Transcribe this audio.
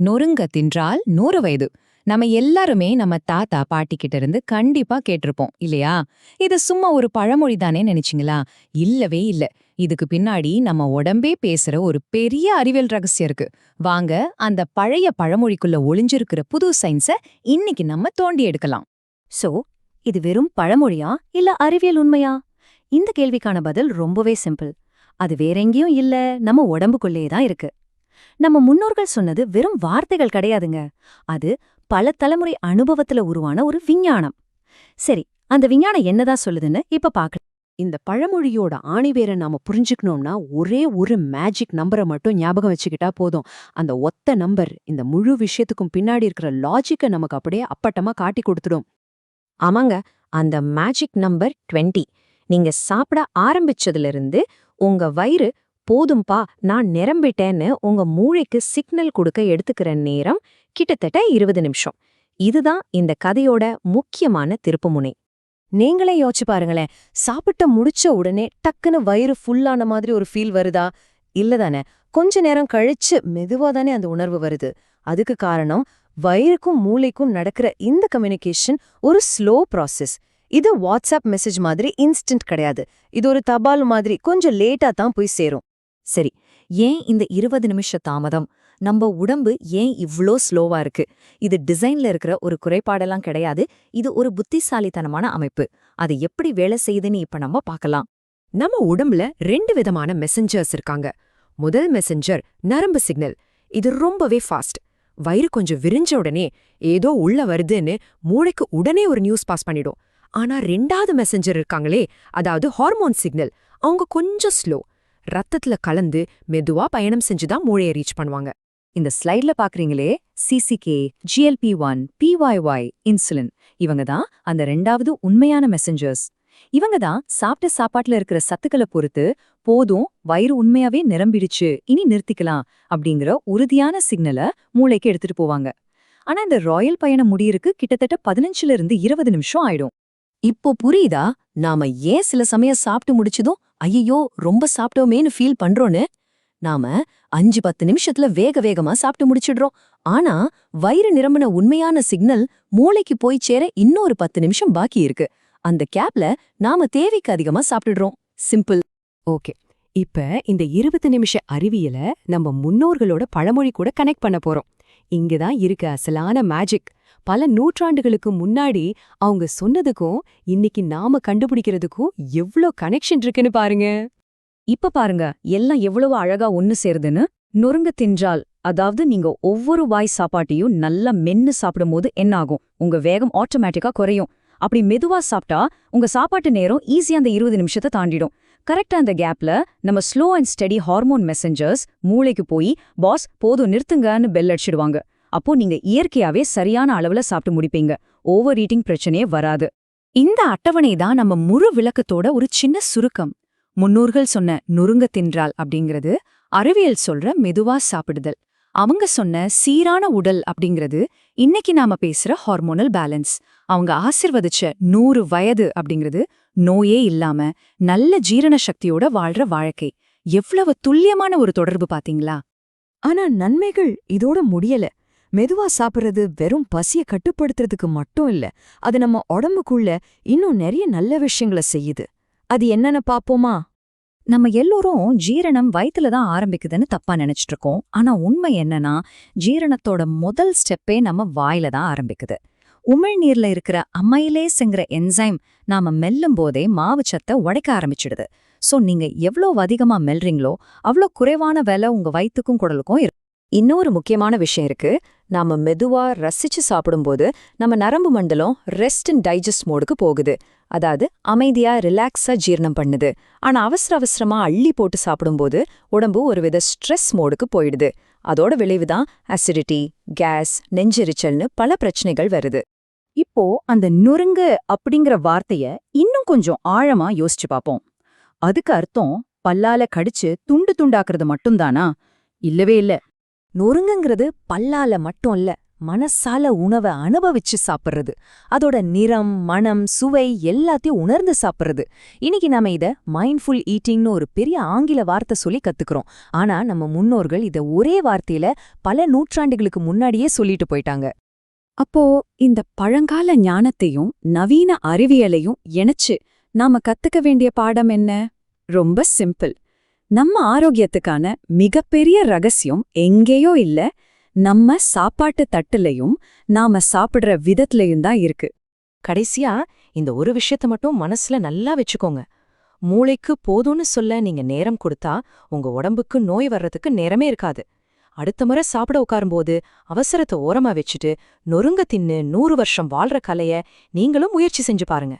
நொறுங்க தின்றால் நூறு வயது. நம்ம எல்லாருமே நம்ம தாத்தா பாட்டிக்கிட்ட இருந்து கண்டிப்பா கேட்டிருப்போம் இல்லையா? இது சும்மா ஒரு பழமொழி தானே நினைச்சீங்களா? இல்லவே இல்ல. இதுக்கு பின்னாடி நம்ம உடம்பே பேசுற ஒரு பெரிய அறிவியல் ரகசியம் இருக்கு. வாங்க அந்த பழைய பழமொழிக்குள்ள ஒளிஞ்சிருக்கிற புது சயின்ஸ இன்னைக்கு நம்ம தோண்டி எடுக்கலாம். சோ இது வெறும் பழமொழியா இல்ல அறிவியல் உண்மையா? இந்த கேள்விக்கான பதில் ரொம்பவே சிம்பிள். அது வேறெங்கேயும் இல்ல நம்ம உடம்புக்குள்ளேயே தான் இருக்கு. நம்ம முன்னோர்கள் சொன்னது வெறும் வார்த்தைகள் கிடையாதுங்க. அது பல தலைமுறை அனுபவத்துல உருவான ஒரு விஞ்ஞானம். சரி அந்த விஞ்ஞானம் என்னதான் சொல்லுதுன்னு இப்ப பாக்கலாம் இந்த பழமொழியோட ஆணிவேரை நாம புரிஞ்சுக்கணும்னா ஒரே ஒரு மேஜிக் நம்பரை மட்டும் ஞாபகம் வச்சுக்கிட்டா போதும். அந்த ஒத்த நம்பர் இந்த முழு விஷயத்துக்கும் பின்னாடி இருக்கிற லாஜிக்கை நமக்கு அப்படியே அப்பட்டமா காட்டி கொடுத்துடும். ஆமாங்க அந்த மேஜிக் நம்பர் 20 நீங்க சாப்பிட ஆரம்பிச்சதுல இருந்து உங்க வயிறு போதும்பா நான் நிரம்பிட்டேன்னு உங்க மூளைக்கு சிக்னல் கொடுக்க எடுத்துக்கிற நேரம் கிட்டத்தட்ட இருபது நிமிஷம். இதுதான் இந்த கதையோட முக்கியமான திருப்புமுனை. நீங்களே யோசிச்சு பாருங்களேன் சாப்பிட்ட முடிச்ச உடனே டக்குன்னு வயிறு ஃபுல்லான மாதிரி ஒரு ஃபீல் வருதா? இல்லதானே கொஞ்ச நேரம் கழிச்சு மெதுவா தானே அந்த உணர்வு வருது. அதுக்கு காரணம் வயிறுக்கும் மூளைக்கும் நடக்கிற இந்த கம்யூனிகேஷன் ஒரு ஸ்லோ ப்ராசஸ் இது வாட்ஸ்அப் மெசேஜ் மாதிரி இன்ஸ்டன்ட் கிடையாது. இது ஒரு தபால் மாதிரி கொஞ்சம் லேட்டா தான் போய் சேரும். சரி ஏன் இந்த இருபது நிமிஷ தாமதம்? நம்ம உடம்பு ஏன் இவ்ளோ ஸ்லோவா இருக்கு? இது டிசைன்ல இருக்கிற ஒரு குறைபாடெல்லாம் கிடையாது. இது ஒரு புத்திசாலித்தனமான அமைப்பு. அது எப்படி வேலை செய்யுதுன்னு இப்ப நம்ம பார்க்கலாம். நம்ம உடம்புல ரெண்டு விதமான மெசஞ்சர்ஸ் இருக்காங்க. முதல் மெசஞ்சர் நரம்பு சிக்னல் இது ரொம்பவே ஃபாஸ்ட் வயிறு கொஞ்சம் விரிஞ்ச உடனே ஏதோ உள்ள வருதுன்னு மூளைக்கு உடனே ஒரு நியூஸ் பாஸ் பண்ணிடும். ஆனா ரெண்டாவது மெசஞ்சர் இருக்காங்களே அதாவது ஹார்மோன் சிக்னல் அவங்க கொஞ்சம் ஸ்லோ ரத்தத்துல கலந்து மெதுவா பயணம் செஞ்சுதான் மூளையை ரீச் பண்ணுவாங்க. இந்த ஸ்லைட்ல பாக்குறீங்களே CCK GLP one PY insulin இவங்க தான் அந்த ரெண்டாவது உண்மையான மெசஞ்சர்ஸ் இவங்க தான் சாப்பிட்ட சாப்பாட்டுல இருக்கிற சத்துக்களை பொறுத்து போதும் வயிறு உண்மையாவே நிரம்பிடுச்சு இனி நிறுத்திக்கலாம் அப்படிங்கிற உறுதியான சிக்னலை மூளைக்கு எடுத்துட்டு போவாங்க. ஆனா இந்த ராயல் பயணம் முடியிருக்கு கிட்டத்தட்ட பதினஞ்சுல இருந்து இருபது நிமிஷம் ஆயிடும். இப்போ புரியுதா? நாம ஏன் சில சமயம் சாப்பிட்டு முடிச்சதும் ஐயோ ரொம்ப சாப்பிட்டோமேன்னு ஃபீல் பண்றோன்னு? நாம அஞ்சு பத்து நிமிஷத்துல வேக வேகமா சாப்பிட்டு முடிச்சிடுறோம். ஆனா வயிறு நிரம்பின உண்மையான சிக்னல் மூளைக்கு போய் சேர இன்னொரு பத்து நிமிஷம் பாக்கி இருக்கு. அந்த கேப்ல நாம தேவைக்கு அதிகமா சாப்பிட்டுடுறோம். சிம்பிள் ஓகே இப்ப இந்த இருபது நிமிஷ அறிவியல நம்ம முன்னோர்களோட பழமொழி கூட கனெக்ட் பண்ண போறோம். இங்கதான் இருக்கு அசலான மேஜிக் பல நூற்றாண்டுகளுக்கு முன்னாடி அவங்க சொன்னதுக்கும் இன்னைக்கு நாம கண்டுபிடிக்கிறதுக்கும் எவ்ளோ கனெக்ஷன் இருக்குன்னு பாருங்க. இப்ப பாருங்க எல்லாம் எவ்வளவு அழகா ஒன்னு சேருதுன்னு. நொறுங்க தின்றால் அதாவது நீங்க ஒவ்வொரு வாய் சாப்பாட்டையும் நல்லா மென்னு சாப்பிடும்போது என்ன ஆகும் உங்க வேகம் ஆட்டோமேட்டிக்கா குறையும். அப்படி மெதுவா சாப்பிட்டா உங்க சாப்பாட்டு நேரம் ஈஸியா அந்த இருபது நிமிஷத்தை தாண்டிடும். கரெக்டா அந்த கேப்ல நம்ம slow and steady hormone messengers மூளைக்கு போய் பாஸ் போதும் நிறுத்துங்கன்னு பெல் அடிச்சிடுவாங்க. அப்போ நீங்க இயற்கையாவே சரியான அளவுல சாப்பிட்டு முடிப்பீங்க. ஓவர் ஈட்டிங் பிரச்சனையே வராது. இந்த அட்டவணை தான் நம்ம முழு விளக்கத்தோட ஒரு சின்ன சுருக்கம். முன்னோர்கள் சொன்ன நொறுங்க தின்றால் அப்படிங்கிறது அறிவியல் சொல்ற மெதுவா சாப்பிடுதல். அவங்க சொன்ன சீரான உடல் அப்படிங்கிறது இன்னைக்கு நாம பேசுற ஹார்மோனல் பேலன்ஸ் அவங்க ஆசிர்வதிச்ச நூறு வயது அப்படிங்கிறது நோயே இல்லாம நல்ல ஜீரண சக்தியோட வாழ்ற வாழ்க்கை. எவ்வளவு துல்லியமான ஒரு தொடர்பு பாத்தீங்களா? ஆனா நன்மைகள் இதோட முடியல. மெதுவா சாப்பிடுறது வெறும் பசிய கட்டுப்படுத்துறதுக்கு மட்டும் இல்ல அது நம்ம உடம்புக்குள்ள இன்னும் நிறைய நல்ல விஷயங்களை செய்யுது. அது என்னன்னு பாப்போமா? நம்ம எல்லோரும் ஜீரணம் வயித்துல தான் ஆரம்பிக்குதுன்னு தப்பா நினைச்சிட்டு இருக்கோம் ஆனா உண்மை என்னன்னா ஜீரணத்தோட முதல் ஸ்டெப்பே நம்ம வாயில தான் ஆரம்பிக்குது. உமிழ்நீர்ல இருக்கிற அமைலேஸ்ங்கிற என்சைம் நாம மெல்லும் போதே மாவுச்சத்தை உடைக்க ஆரம்பிச்சிடுது. சோ நீங்க எவ்வளோ அதிகமா மெல்றீங்களோ அவ்வளோ குறைவான வேலை உங்க வயித்துக்கும் குடலுக்கும் இருக்கும் இன்னொரு முக்கியமான விஷயம் இருக்கு. நாம மெதுவா ரசிச்சு சாப்பிடும்போது நம்ம நரம்பு மண்டலம் ரெஸ்ட் அண்ட் டைஜஸ்ட் மோடுக்கு போகுது. அதாவது அமைதியா ரிலாக்ஸா ஜீரணம் பண்ணுது. ஆனா அவசர அவசரமா அள்ளி போட்டு சாப்பிடும்போது உடம்பு ஒருவித ஸ்ட்ரெஸ் மோடுக்கு போயிடுது. அதோட விளைவுதான் அசிடிட்டி கேஸ் நெஞ்செரிச்சல்னு பல பிரச்சனைகள் வருது. இப்போ அந்த நுறுங்கு அப்படிங்கிற வார்த்தைய இன்னும் கொஞ்சம் ஆழமா யோசிச்சு பாப்போம். அதுக்கு அர்த்தம் பல்லால கடிச்சு துண்டு துண்டாக்குறது மட்டும்தானா? இல்லவே இல்ல. நொறுங்குங்கிறது பல்லால மட்டும் இல்ல மனசால உணவை அனுபவிச்சு சாப்பிடுறது. அதோட நிறம் மணம் சுவை எல்லாத்தையும் உணர்ந்து சாப்பிடுறது. இன்னைக்கு நாம இத மைண்ட்ஃபுல் ஈட்டிங்னு ஒரு பெரிய ஆங்கில வார்த்தை சொல்லி கத்துக்கிறோம். ஆனா நம்ம முன்னோர்கள் இத ஒரே வார்த்தையில பல நூற்றாண்டுகளுக்கு முன்னாடியே சொல்லிட்டு போயிட்டாங்க. அப்போ இந்த பழங்கால ஞானத்தையும் நவீன அறிவியலையும் இணைச்சு நாம கத்துக்க வேண்டிய பாடம் என்ன? ரொம்ப சிம்பிள். நம்ம ஆரோக்கியத்துக்கான மிகப்பெரிய ரகசியம் எங்கேயோ இல்ல நம்ம சாப்பாட்டு தட்டுலயும் நாம சாப்பிடுற விதத்துலயும் தான் இருக்கு. கடைசியா இந்த ஒரு விஷயத்த மட்டும் மனசுல நல்லா வச்சுக்கோங்க. மூளைக்கு போதும்னு சொல்ல நீங்க நேரம் கொடுத்தா உங்க உடம்புக்கு நோய் வர்றதுக்கு நேரமே இருக்காது. அடுத்த முறை சாப்பிட உட்காரும்போது அவசரத்தை ஓரமா வச்சுட்டு நொறுங்க தின்னு நூறு வருஷம் வாழ்ற கலைய நீங்களும் முயற்சி செஞ்சு பாருங்க.